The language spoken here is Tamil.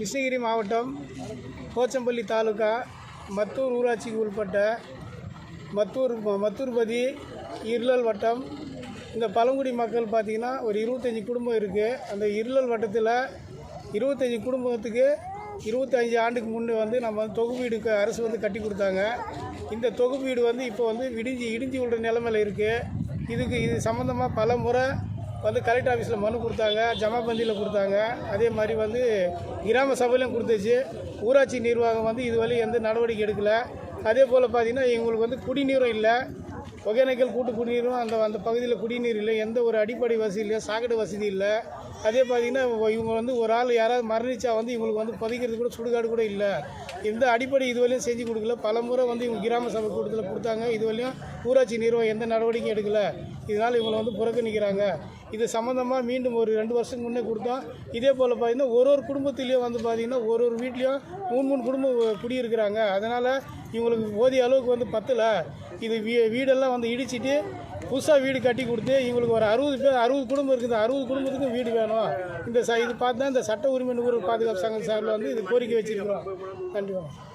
கிருஷ்ணகிரி மாவட்டம் போச்சம்பள்ளி தாலுகா மத்தூர் ஊராட்சிக்கு உட்பட்ட மத்தூர் மத்தூர்பதி இருளல் வட்டம். இந்த பழங்குடி மக்கள் பார்த்திங்கன்னா ஒரு இருபத்தஞ்சி குடும்பம் இருக்குது அந்த இருளல் வட்டத்தில் இருபத்தஞ்சி குடும்பத்துக்கு இருபத்தஞ்சி ஆண்டுக்கு முன்னே வந்து நம்ம வந்து தொகுப்பு வீடு அரசு வந்து கட்டி கொடுத்தாங்க. இந்த தொகுப்பு வீடு வந்து இப்போ வந்து விடிஞ்சு இடிஞ்சு விடுற நிலமையில இருக்குது இதுக்கு இது சம்மந்தமாக பல முறை வந்து கலெக்டர் ஆஃபீஸில் மனு கொடுத்தாங்க ஜமாபந்தியில் கொடுத்தாங்க. அதே மாதிரி வந்து கிராம சபையிலும் கொடுத்துச்சு. ஊராட்சி நிர்வாகம் வந்து இதுவரை எந்த நடவடிக்கை எடுக்கலை. அதே போல் பார்த்தீங்கன்னா எங்களுக்கு வந்து குடிநீரும் இல்லை. ஒகேனக்கல் கூட்டு குடிநீரும் அந்த அந்த பகுதியில் குடிநீர் இல்லை. எந்த ஒரு அடிப்படை வசதி இல்லை சாக்கடை வசதி இல்லை. அதே பார்த்தீங்கன்னா இவங்க வந்து ஒரு ஆள் யாராவது மரணிச்சா வந்து இவங்களுக்கு வந்து புதைக்கிறது கூட சுடுகாடு கூட இல்லை. எந்த அடிப்படை இதுவரையும் செஞ்சு கொடுக்கல. பல முறை வந்து இவங்க கிராம சபை கூட்டத்தில் கொடுத்தாங்க. இதுவரையும் ஊராட்சி நிர்வாகம் எந்த நடவடிக்கையும் எடுக்கல. இதனால் இவங்களை வந்து புறக்கணிக்கிறாங்க. இது சம்மந்தமாக மீண்டும் ஒரு ரெண்டு வருஷத்துக்கு முன்னே கொடுத்தோம். இதே போல் பார்த்தீங்கன்னா ஒரு ஒரு குடும்பத்துலேயும் வந்து பார்த்திங்கன்னா ஒரு ஒரு வீட்லேயும் மூணு மூணு குடும்பம் குடியிருக்கிறாங்க. அதனால் இவங்களுக்கு போதிய அளவுக்கு வந்து பத்தலை. இது வீ வீடெல்லாம் வந்து இடிச்சிட்டு புதுசாக வீடு கட்டி கொடுத்து இவங்களுக்கு ஒரு அறுபது பேர் அறுபது குடும்பம் இருக்குது. அறுபது குடும்பத்துக்கும் வீடு வேணும். இந்த ச இது பார்த்து தான் இந்த சட்ட உரிமை நுகர்வு பாதுகாப்பு சங்கம் சார்பில் வந்து இது கோரிக்கை வச்சுருக்கிறோம். நன்றி வணக்கம்.